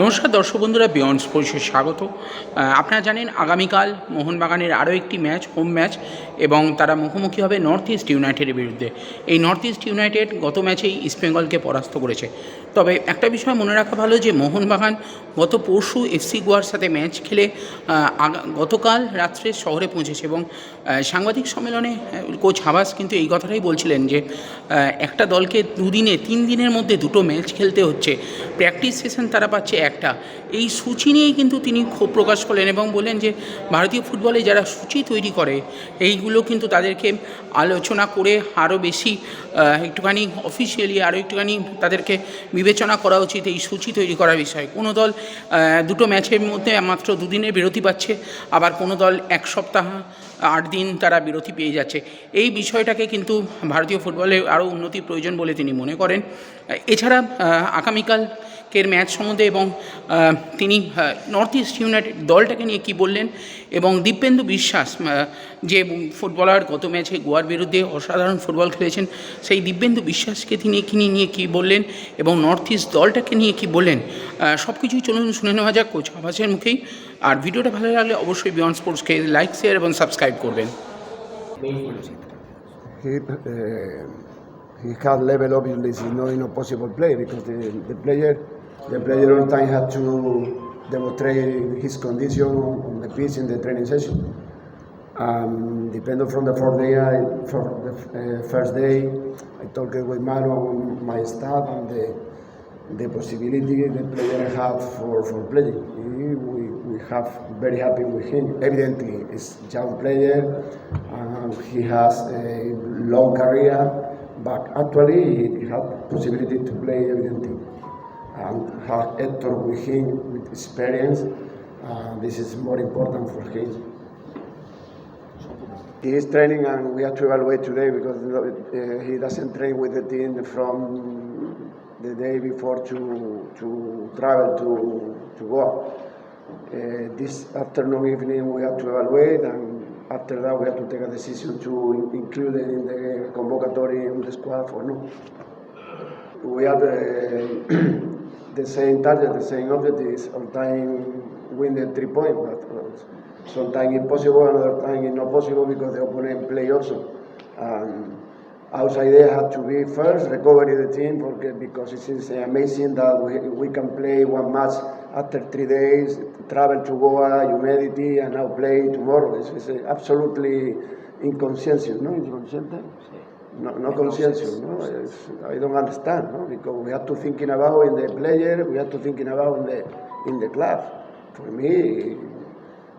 নমস্কার দর্শক বন্ধুরা বিয়ন্ড স্পোর্টসে স্বাগত। আপনারা জানেন আগামীকাল মোহনবাগানের আরও একটি ম্যাচ, হোম ম্যাচ, এবং তারা মুখোমুখি হবে নর্থ ইস্ট ইউনাইটেডের বিরুদ্ধে। এই নর্থ ইস্ট ইউনাইটেড গত ম্যাচেই ইস্টবেঙ্গলকে পরাস্ত করেছে। তবে একটা বিষয় মনে রাখা ভালো যে মোহনবাগান গত পরশু এফসি গোয়ার সাথে ম্যাচ খেলে গতকাল রাত্রে শহরে পৌঁছেছে এবং সাংবাদিক সম্মেলনে কোচ হাবাস কিন্তু এই কথাটাই বলছিলেন যে একটা দলকে দুদিনে, তিন দিনের মধ্যে দুটো ম্যাচ খেলতে হচ্ছে। প্র্যাকটিস সেশন তারা পাচ্ছে একটা। এই সূচি নিয়েই কিন্তু তিনি ক্ষোভ প্রকাশ করলেন এবং বললেন যে, ভারতীয় ফুটবলে যারা সূচি তৈরি করে, এইগুলো কিন্তু তাদেরকে আলোচনা করে আরও বেশি একটুখানি অফিসিয়ালি আরও একটুখানি তাদেরকে বিবেচনা করা উচিত এই সূচি তৈরি করার বিষয়ে। কোনো দল দুটো ম্যাচের মধ্যে মাত্র দুদিনের বিরতি পাচ্ছে আবার কোনো দল এক সপ্তাহ আট দিন তারা বিরতি পেয়ে যাচ্ছে। এই বিষয়টাকে কিন্তু ভারতীয় ফুটবলে আরও উন্নতি প্রয়োজন বলে তিনি মনে করেন। এছাড়া আহ, আগামীকালকের ম্যাচ সম্বন্ধে এবং তিনি নর্থ ইস্ট ইউনাইটেড দলটাকে নিয়ে কি বললেন এবং দিব্যেন্দু বিশ্বাস যে ফুটবলার গত ম্যাচে গোয়ার বিরুদ্ধে অসাধারণ ফুটবল খেলেছেন সেই দিব্যেন্দু বিশ্বাসকে তিনি কি নিয়ে কী বললেন এবং নর্থ ইস্ট দলটাকে নিয়ে কি বললেন? সব কিছুই চলুন শুনে নেওয়া যাক কোচ আবাসের মুখেই। আর ভিডিওটা ভালো লাগলে অবশ্যই বিয়ন্ড স্পোর্টসকে লাইক শেয়ার এবং সাবস্ক্রাইব করবেন। He uh, he had level obviously is not an impossible play because the, the player the player all time had to demonstrate his condition on the pitch in the training session. Um, depending from the first day, I, the uh, first day, I talked with Manu my staff and the the possibility the player had for, for playing. We, we have very happy with him. Evidently, he's young player. Um, he has a long career, but actually he had possibility to play evidently. And have Hector with him with experience. Uh, this is more important for him. He is training and we have to evaluate today because uh, he doesn't train with the team from the day before to, to travel to, to Goa. Uh, this afternoon, evening, we have to evaluate and after that we have to take a decision to include it in the convocatory in the squad or no. We have uh, the same target, the same objectives, all time win the three points, but uh, sometimes impossible, possible, another time it's not possible because the opponent play also. Outside there have to be first, recover the team because it is amazing that we, we can play one match after three days, travel to Goa, humidity, and now play tomorrow. It's, it's absolutely inconscientious, no? Inconsciente? No, no no? It's, I don't understand, no? Because we have to thinking about in the player, we have to thinking about in the in the club. For me,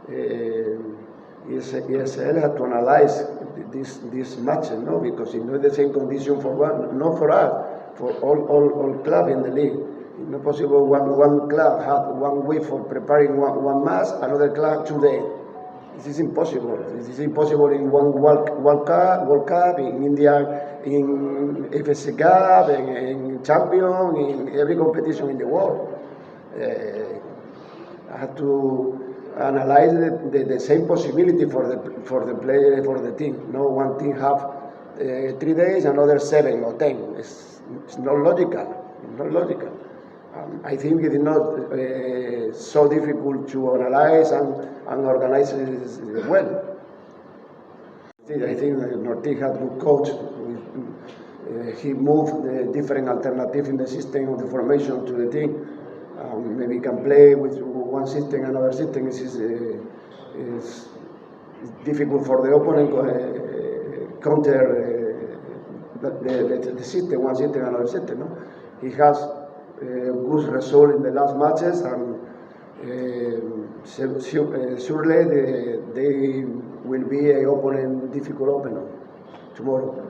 uh, ES- ESL had to analyze this this match, no? Because it's not the same condition for one, not for us, for all all, all club in the league. It's not possible one one club had one week for preparing one, one match, another club two This is impossible. This is impossible in one World, World Cup, World Cup, in India, in FSC Cup, in, in Champion, in every competition in the world. Uh, I had to analyze the, the, the same possibility for the for the player for the team. No one team have uh, three days, another seven or ten. It's, it's not logical. It's not logical. Um, I think it is not uh, so difficult to analyze and, and organize it well. I think Norti had good coach. Uh, he moved the different alternative in the system of the formation to the team. Um, maybe can play with one system, another system. This is, uh, difficult for the opponent uh, counter uh, the, the, the system, one system, another system. No? He has uh, good result in the last matches and surely they, they will be a opponent difficult opponent tomorrow.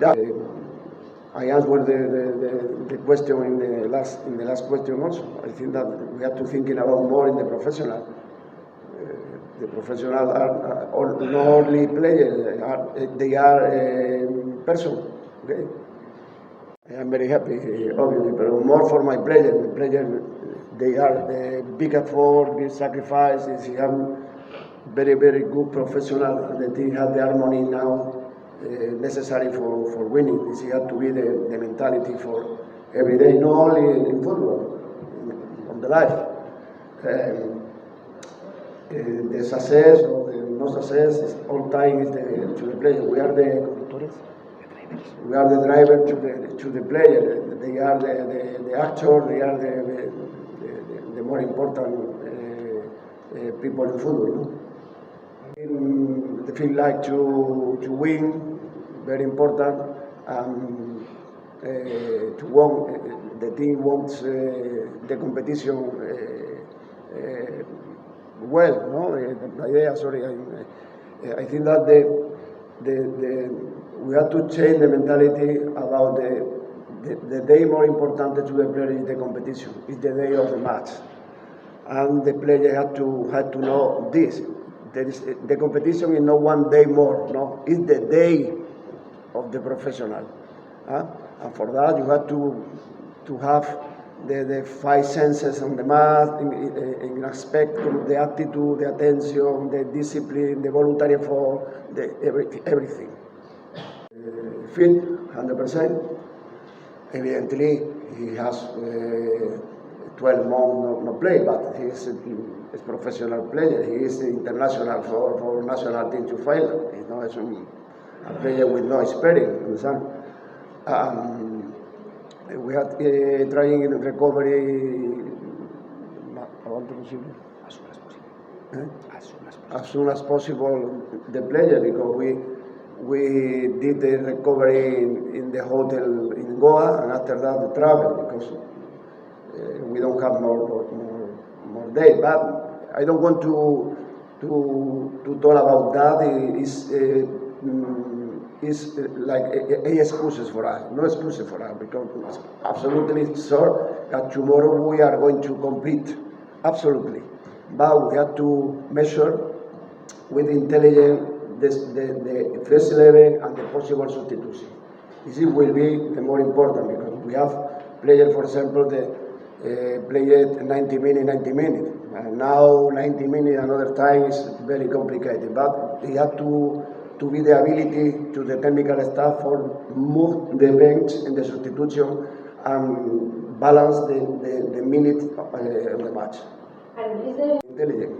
Yeah, uh, I answered the, the, the, the question in the last in the last question also. I think that we have to thinking about more in the professional. Uh, the professional are, not only players, are, they are um, person. Okay, I am very happy, uh, obviously, but more for my players. The players, they are the big effort, big sacrifices. They have very very good professional. and The team have the harmony now uh, necessary for, for winning. This had to be the, the mentality for every day, not only in, in football, in, on the life. Um, uh, the success or the no success is all time is the, to the. We are the conductores. We are the driver to the to the player. They are the, the, the actor. They are the the, the, the more important uh, uh, people in football. No? In, they feel like to to win, very important. Um, uh, to won, uh, the team wants uh, the competition. Uh, well, no, the idea, sorry, I, I think that the, the, the, we have to change the mentality about the, the, the day more important to the player is the competition, is the day of the match. And the player had to, had to know this. There is, the competition is not one day more, no, it's the day of the professional. huh? And for that, you have to, to have the, five senses on the mat, in, in, in aspect of the attitude, the attention, the discipline, the voluntary effort, the every, everything. Uh, fit, 100%. Evidently, he has uh, 12 months no, no play, but he is a, a professional player. He is international for, for national team to Finland. You know, it's a, a player with no experience. Understand? Um, we are uh, trying in recovery quanto? As soon as possible. Eh? As soon as possible. as soon as possible the player because we we did the recovery in, in the hotel in Goa and after that the travel because uh, we don't have more more, more days. But I don't want to to to talk about that. It is uh, mm, is uh, like a, a excuses for us, no excuses for us because absolutely sure that tomorrow we are going to compete, absolutely. But we have to measure with intelligence the, the, the first eleven and the possible substitution. This will be the more important because we have players, for example, that uh, played 90 minutes, 90 minutes. And now 90 minutes another time is very complicated. But we have to, to be the ability to the technical staff for move the bench and the substitution and balance the, the, the minute uh, of the match And is there intelligent.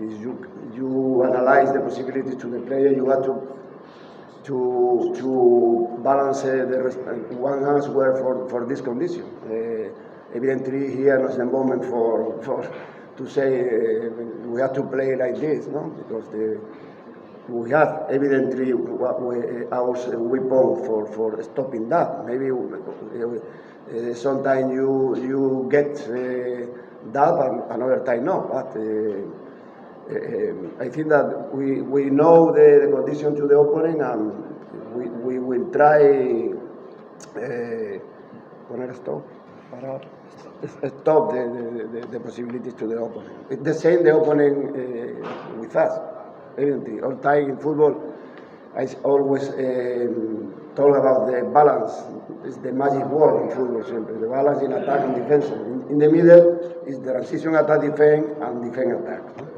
Is you you analyze the possibilities to the player. You have to to to balance uh, the uh, one answer for for this condition. Uh, evidently, here is the moment for for to say uh, we have to play like this, no? Because the we have evidently our weapon for, for stopping that. Maybe uh, uh, sometimes you you get uh, that, and another time no. But uh, uh, I think that we, we know the, the condition to the opponent, and we, we will try uh, poner stop, stop the, the, the, the possibilities to the opponent. It's the same the uh, with us. Evidently, all time in football, I always um, talk about the balance. It's the magic word in football, sempre. The balance in attack and defense. In, in the middle is the transition attack defense and defense attack.